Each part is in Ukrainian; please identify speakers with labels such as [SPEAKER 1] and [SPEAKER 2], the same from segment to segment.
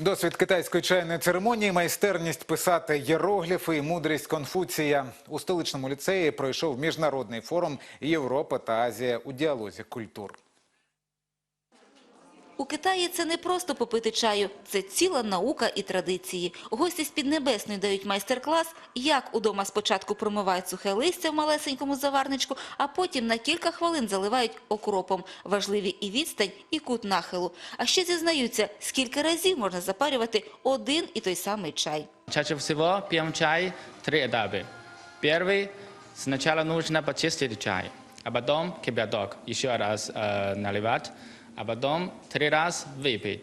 [SPEAKER 1] Досвід китайської чайної церемонії, майстерність писати єрогліфи і мудрість Конфуція у столичному ліцеї пройшов міжнародний форум Європа та Азія у діалозі культур.
[SPEAKER 2] У Китаї це не просто попити чаю, це ціла наука і традиції. Гості з Піднебесної дають майстер-клас, як удома спочатку промивають сухе листя в малесенькому заварничку, а потім на кілька хвилин заливають окропом. Важливі і відстань, і кут нахилу. А ще зізнаються, скільки разів можна запарювати один і той самий чай.
[SPEAKER 3] Чаще всего пьем чай три этапа. Первый – сначала нужно почистить чай, а потом кипяток еще раз э, наливать, а потом три раз выпить,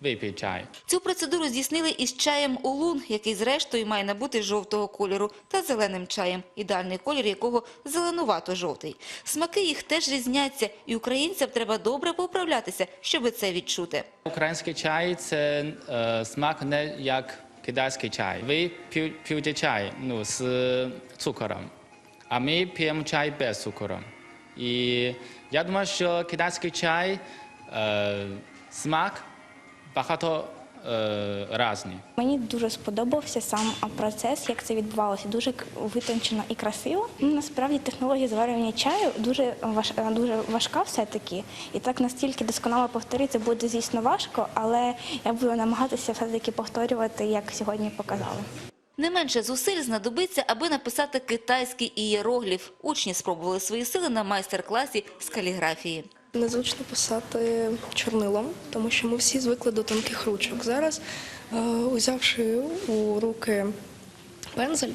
[SPEAKER 3] выпить чай.
[SPEAKER 2] Цю процедуру здійснили із чаєм улун, який зрештою має набути жовтого кольору, та зеленим чаєм, ідеальний колір якого зеленувато-жовтий. Смаки їх теж різняться, і українцям треба добре поправлятися, щоб це відчути.
[SPEAKER 3] Український чай – це е, смак не як китайський чай. Ви п'єте чай ну, з цукором, а ми п'ємо чай без цукору. І я думаю, що китайський чай смак багато е, різний.
[SPEAKER 4] Мені дуже сподобався сам процес, як це відбувалося. Дуже витончено і красиво. Ну, Насправді технологія зварювання чаю дуже важ, е, дуже важка все-таки. І так настільки досконало повторити буде, звісно, важко, але я буду намагатися все-таки повторювати, як сьогодні показали.
[SPEAKER 2] Не менше зусиль знадобиться, аби написати китайський ієрогліф. Учні спробували свої сили на майстер-класі з каліграфії.
[SPEAKER 5] Незручно писати чорнилом, тому що ми всі звикли до тонких ручок. Зараз, е, узявши у руки пензель,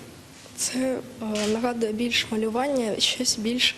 [SPEAKER 5] це е, нагадує більш малювання, щось більш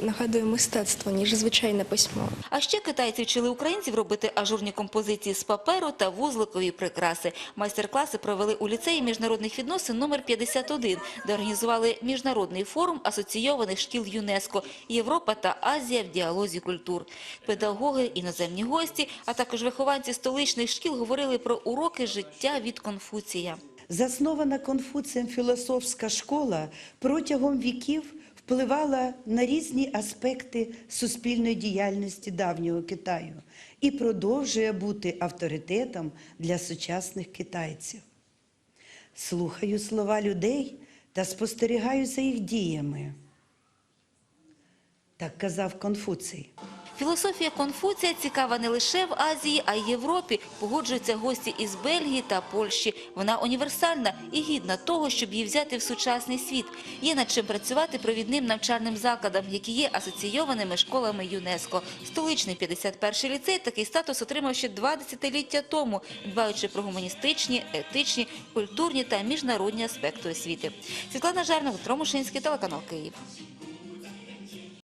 [SPEAKER 5] нагадує мистецтво, ніж звичайне письмо.
[SPEAKER 2] А ще китайці вчили українців робити ажурні композиції з паперу та вузликові прикраси. Майстер-класи провели у ліцеї міжнародних відносин номер 51, де організували міжнародний форум асоційованих шкіл ЮНЕСКО «Європа та Азія в діалозі культур». Педагоги, іноземні гості, а також вихованці столичних шкіл говорили про уроки життя від Конфуція.
[SPEAKER 6] Заснована Конфуцієм філософська школа протягом віків впливала на різні аспекти суспільної діяльності давнього Китаю і продовжує бути авторитетом для сучасних китайців. Слухаю слова людей та спостерігаю за їх діями. Так казав Конфуцій.
[SPEAKER 2] Філософія Конфуція цікава не лише в Азії, а й Європі. Погоджуються гості із Бельгії та Польщі. Вона універсальна і гідна того, щоб її взяти в сучасний світ. Є над чим працювати провідним навчальним закладам, які є асоційованими школами ЮНЕСКо. Столичний 51-й ліцей такий статус отримав ще два десятиліття тому, дбаючи про гуманістичні, етичні, культурні та міжнародні аспекти освіти. Світлана Жарна, Дмитро Мушинський, телеканал Київ.